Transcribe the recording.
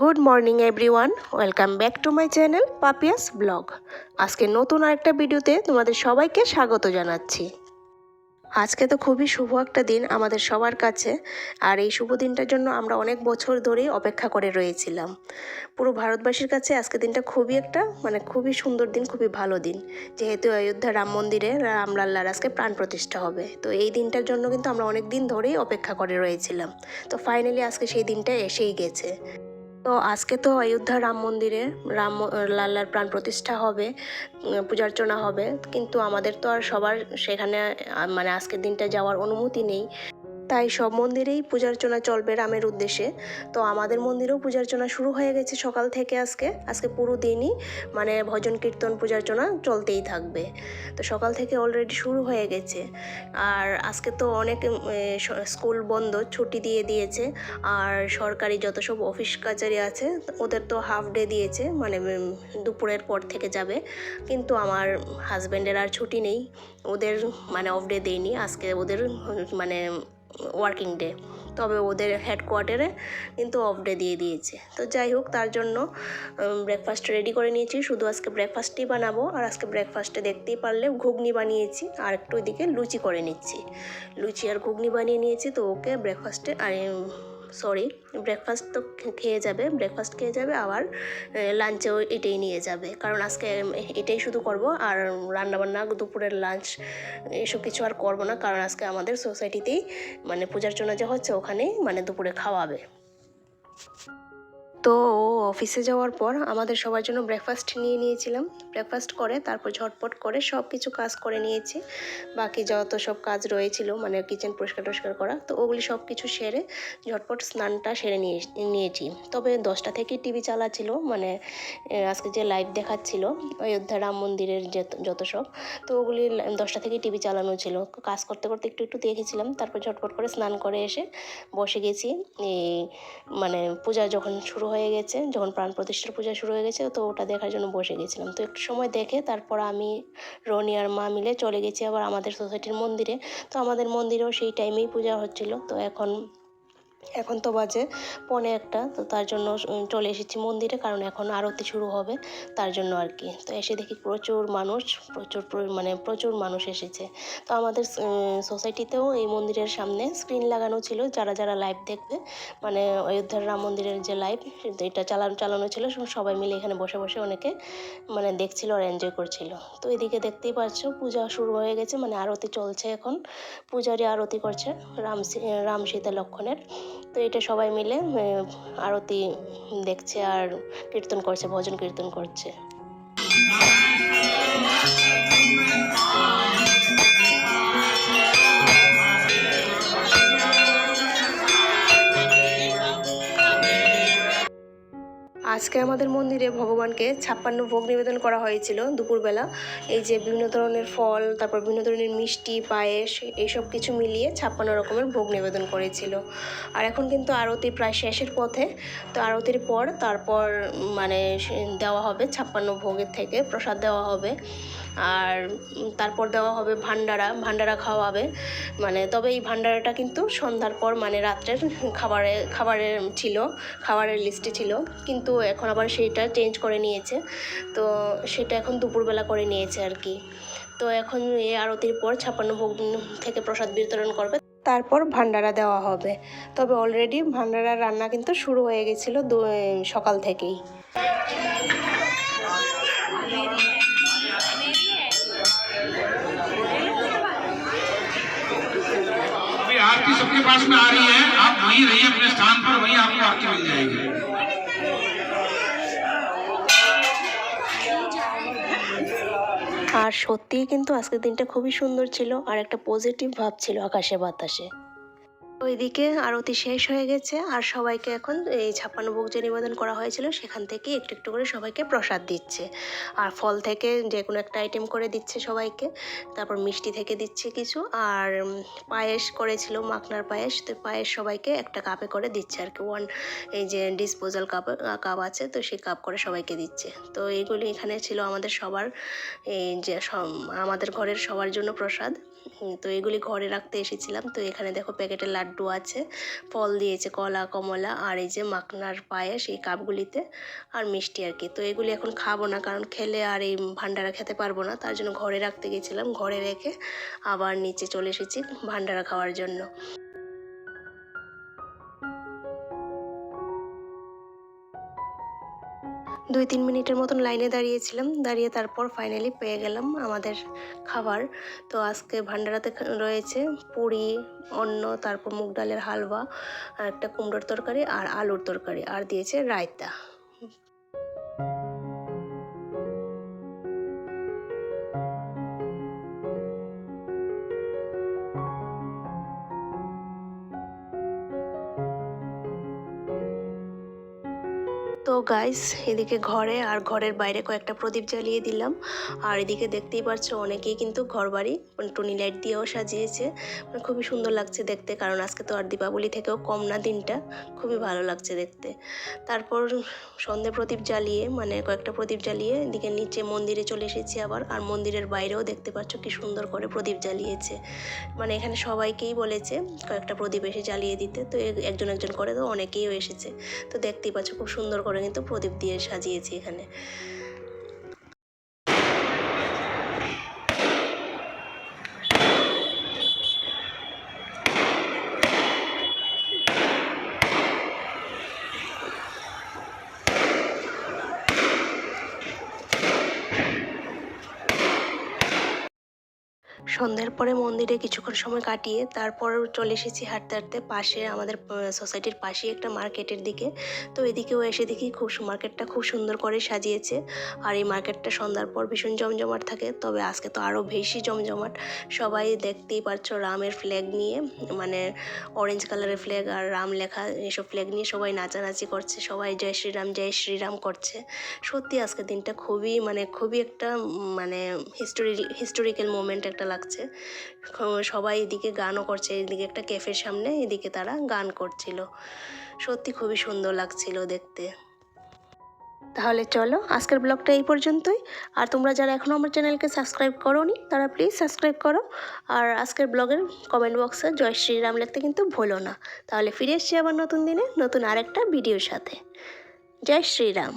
Good morning everyone welcome back to my channel Papia's blog আজকে নতুন আরেকটা ভিডিওতে তোমাদের সবাইকে স্বাগত জানাচ্ছি। আজকে তো খুবই শুভ একটা দিন আমাদের সবার কাছে, আর এই শুভ দিনটার জন্য আমরা অনেক বছর ধরেই অপেক্ষা করে রয়েছিলাম। পুরো ভারতবাসীর কাছে আজকে দিনটা খুবই একটা মানে খুবই সুন্দর দিন, খুবই ভালো দিন। যেহেতু অযোধ্যা রাম মন্দিরে রামলাল্লার আজকে প্রাণ প্রতিষ্ঠা হবে। তো এই দিনটার জন্য কিন্তু আমরা অনেক দিন ধরেই অপেক্ষা করে রয়েছিলাম। তো ফাইনালি আজকে সেই দিনটা এসেই গেছে। তো আজকে তো অযোধ্যা রাম মন্দিরে রাম, লাল্লার প্রাণ প্রতিষ্ঠা হবে পূজার্চনা হবে, কিন্তু আমাদের তো আর সবার সেখানে মানে আজকের দিনটা যাওয়ার অনুমতি নেই। তাই সব মন্দিরেই পূজার্চনা চলবে রামের উদ্দেশ্যে। তো আমাদের মন্দিরেও পূজার্চনা শুরু হয়ে গেছে সকাল থেকে আজকে। আজকে পুরো দিনই মানে ভজন, কীর্তন, পূজার্চনা চলতেই থাকবে। তো সকাল থেকে অলরেডি শুরু হয়ে গেছে। আর আজকে তো অনেক স্কুল বন্ধ, ছুটি দিয়ে দিয়েছে। আর সরকারি যত সব অফিস কাচারি আছে, ওদের তো হাফ ডে দিয়েছে মানে দুপুরের পর থেকে যাবে। কিন্তু আমার হাজব্যান্ডের আর ছুটি নেই। ওদের মানে অফ ডে দেয়নি। আজকে ওদের মানে ওয়ার্কিং ডে তবে ওদের হেডকোয়ার্টারে কিন্তু অফ ডে দিয়ে দিয়েছে। তো যাই হোক, তার জন্য ব্রেকফাস্ট রেডি করে নিয়েছি। শুধু আজকে ব্রেকফাস্টই বানাবো, আর আজকে ব্রেকফাস্টে দেখতেই পারলে ঘুগনি বানিয়েছি, আর একটু ওইদিকে লুচি করে নিচ্ছি। লুচি আর ঘুগনি বানিয়ে নিয়েছি, তো ওকে ব্রেকফাস্টে আর সরি ব্রেকফাস্ট তো খেয়ে যাবে ব্রেকফাস্ট খেয়ে যাবে, আবার লাঞ্চেও এটাই নিয়ে যাবে। কারণ আজকে এটাই শুধু করব, আর রান্নাবান্না, দুপুরের লাঞ্চ এসব কিছু আর করব না, কারণ আজকে আমাদের সোসাইটিতেই মানে পূজার জন্য যে হচ্ছে, ওখানেই মানে দুপুরে খাওয়াবে। তো অফিসে যাওয়ার পর আমাদের সবার জন্য ব্রেকফাস্ট নিয়ে নিয়েছিলাম। ব্রেকফাস্ট করে, তারপর ঝটপট করে সব কিছু কাজ করে নিয়েছি। বাকি যত সব কাজ রয়েছিল মানে কিচেন পরিষ্কার টরিষ্কার করা, তো ওগুলি সব কিছু সেরে ঝটপট স্নানটা সেরে নিয়ে, নিয়েছি। তবে দশটা থেকেই টিভি চালাচ্ছিল মানে আজকে যে লাইভ দেখাচ্ছিল অযোধ্যা রাম মন্দিরের যত সব, তো ওগুলি দশটা থেকেই টিভি চালানো ছিল। কাজ করতে করতে একটু একটু দেখেছিলাম, তারপর ঝটপট করে স্নান করে এসে বসে গেছি। এই মানে পূজা যখন শুরু হয়ে গেছে, যখন প্রাণ প্রতিষ্ঠার পূজা শুরু হয়ে গেছে, তো ওটা দেখার জন্য বসে গেছিলাম। তো একটু সময় দেখে তারপর আমি রনি আর মা মিলে চলে গেছি আবার আমাদের সোসাইটির মন্দিরে। তো আমাদের মন্দিরেও সেই টাইমেই পূজা হচ্ছিল। তো এখন এখন তো বাজে পনে একটা, তো তার জন্য চলে এসেছি মন্দিরে, কারণ এখন আরতি শুরু হবে, তার জন্য আর কি। তো এসে দেখি প্রচুর মানুষ, প্রচুর মানে প্রচুর মানুষ এসেছে। তো আমাদের সোসাইটিতেও এই মন্দিরের সামনে স্ক্রিন লাগানো ছিল, যারা যারা লাইভ দেখবে মানে অযোধ্যার রাম মন্দিরের যে লাইভ এটা চালানো চালানো ছিল সবাই মিলে এখানে বসে বসে অনেকে মানে দেখছিল আর এনজয় করছিল। তো এদিকে দেখতেই পাচ্ছ, পূজা শুরু হয়ে গেছে মানে আরতি চলছে এখন পূজারি আরতি করছে রাম রাম সীতা লক্ষণের। তো এটা সবাই মিলে আরতি দেখছে আর কীর্তন করছে ভজন কীর্তন করছে। আজকে আমাদের মন্দিরে ভগবানকে ছাপ্পান্ন ভোগ নিবেদন করা হয়েছিল দুপুরবেলা। এই যে বিভিন্ন ধরনের ফল, তারপর বিভিন্ন ধরনের মিষ্টি, পায়েস, এইসব কিছু মিলিয়ে ছাপ্পান্ন রকমের ভোগ নিবেদন করেছিল। আর এখন কিন্তু আরতি প্রায় শেষের পথে। তো আরতির পর তারপর মানে দেওয়া হবে ছাপ্পান্ন ভোগের থেকে প্রসাদ দেওয়া হবে। আর তারপর দেওয়া হবে ভান্ডারা ভান্ডারা খাওয়াবে। মানে তবে এই ভান্ডারাটা কিন্তু সন্ধ্যার পর মানে রাত্রের খাবারে, খাবারের ছিল, খাবারের লিস্টে ছিল। কিন্তু এখন আবার সেটা চেঞ্জ করে নিয়েছে তো সেটা এখন দুপুরবেলা করে নিয়েছে আর কি তো এখন এই আরতির পর ছাপ্পান্ন ভোগ থেকে প্রসাদ বিতরণ করবে তারপর ভান্ডারা দেওয়া হবে তবে অলরেডি ভান্ডারার রান্না কিন্তু শুরু হয়ে গেছিলো দু- সকাল থেকেই अभी आरती सबके पास में आ रही है आप वहीं रहिए अपने स्थान पर वहीं आपको आरती मिल जाएगी আর সত্যিই কিন্তু আজকের দিনটা খুবই সুন্দর ছিল আর একটা পজিটিভ ভাব ছিল আকাশে বাতাসে। ওইদিকে আরতি শেষ হয়ে গেছে আর সবাইকে এখন এই ছাপ্পান্ন ভোগ যে নিবেদন করা হয়েছিল সেখান থেকে একটু একটু করে সবাইকে প্রসাদ দিচ্ছে। আর ফল থেকে যে কোনো একটা আইটেম করে দিচ্ছে সবাইকে। তারপর মিষ্টি থেকে দিচ্ছে কিছু। আর পায়েস করেছিল মাখনার পায়েস। তো পায়েস সবাইকে একটা কাপে করে দিচ্ছে আর কি। ওয়ান এই যে ডিসপোজাল কাপ কাপ আছে, তো সেই কাপ করে সবাইকে দিচ্ছে। তো এইগুলি এখানে ছিল আমাদের সবার, এই যে আমাদের ঘরের সবার জন্য প্রসাদ। তো এগুলি ঘরে রাখতে এসেছিলাম। তো এখানে দেখো প্যাকেটের লাড্ডু আছে, ফল দিয়েছে, কলা, কমলা, আর এই যে মাখনার পায়েস, এই কাপগুলিতে, আর মিষ্টি আর কি। তো এগুলি এখন খাব না, কারণ খেলে আর এই ভান্ডারা খেতে পারব না, তার জন্য ঘরে রাখতে গেছিলাম। ঘরে রেখে আবার নিচে চলে এসেছি ভান্ডারা খাওয়ার জন্য। দুই তিন মিনিটের মতন লাইনে দাঁড়িয়েছিলাম। দাঁড়িয়ে তারপর ফাইনালি পেয়ে গেলাম আমাদের খাবার। তো আজকে ভান্ডারাতে রয়েছে পুরি, অন্ন, তারপর মুগ ডালের হালুয়া আর একটা কুমড়োর তরকারি আর আলুর তরকারি। আর দিয়েছে রায়তা। গাইস এদিকে ঘরে আর ঘরের বাইরে কয়েকটা প্রদীপ জ্বালিয়ে দিলাম। আর এদিকে দেখতেই পারছ অনেকেই কিন্তু ঘর বাড়ি টুনি লাইট দিয়েও সাজিয়েছে। মানে খুবই সুন্দর লাগছে দেখতে, কারণ আজকে তো আর দীপাবলি থেকেও কম না দিনটা। খুবই ভালো লাগছে দেখতে। তারপর সন্ধে প্রদীপ জ্বালিয়ে মানে কয়েকটা প্রদীপ জ্বালিয়ে, এদিকে নিচে মন্দিরে চলে এসেছি আবার। আর মন্দিরের বাইরেও দেখতে পাচ্ছ কি সুন্দর করে প্রদীপ জ্বালিয়েছে। মানে এখানে সবাইকেই বলেছে কয়েকটা প্রদীপ এসে জ্বালিয়ে দিতে। তো একজন একজন করে তো অনেকেই এসেছে। তো দেখতেই পাচ্ছ খুব সুন্দর করে কিন্তু প্রদীপ দিয়ে সাজিয়েছি এখানে। সন্ধ্যার পরে মন্দিরে কিছুক্ষণ সময় কাটিয়ে তারপর চলে এসেছি হাঁটতে হাঁটতে পাশে আমাদের সোসাইটির পাশেই একটা মার্কেটের দিকে। তো এদিকেও এসে দেখি খুব মার্কেটটা খুব সুন্দর করে সাজিয়েছে। আর এই মার্কেটটা সন্ধ্যার পর ভীষণ জমজমাট থাকে, তবে আজকে তো আরও বেশি জমজমাট। সবাই দেখতেই পারছ রামের ফ্ল্যাগ নিয়ে মানে অরেঞ্জ কালারের ফ্ল্যাগ আর রাম লেখা এসব ফ্ল্যাগ নিয়ে সবাই নাচানাচি করছে, সবাই জয় শ্রীরাম জয় শ্রীরাম করছে। সত্যি আজকের দিনটা খুবই মানে খুবই একটা মানে হিস্টোরি হিস্টোরিক্যাল মোমেন্ট একটা লাগছে। সবাই এদিকে গানও করছে, এদিকে একটা ক্যাফের সামনে এদিকে তারা গান করছিল। সত্যি খুবই সুন্দর লাগছিল দেখতে। তাহলে চলো, আজকের ব্লগটা এই পর্যন্তই। আর তোমরা যারা এখনও আমার চ্যানেলকে সাবস্ক্রাইব করোনি, তারা প্লিজ সাবস্ক্রাইব করো। আর আজকের ব্লগের কমেন্ট বক্সে জয় শ্রীরাম লিখতে কিন্তু ভুলো না। তাহলে ফিরে এসছি আবার নতুন দিনে, নতুন আরেকটা ভিডিওর সাথে। জয় শ্রীরাম।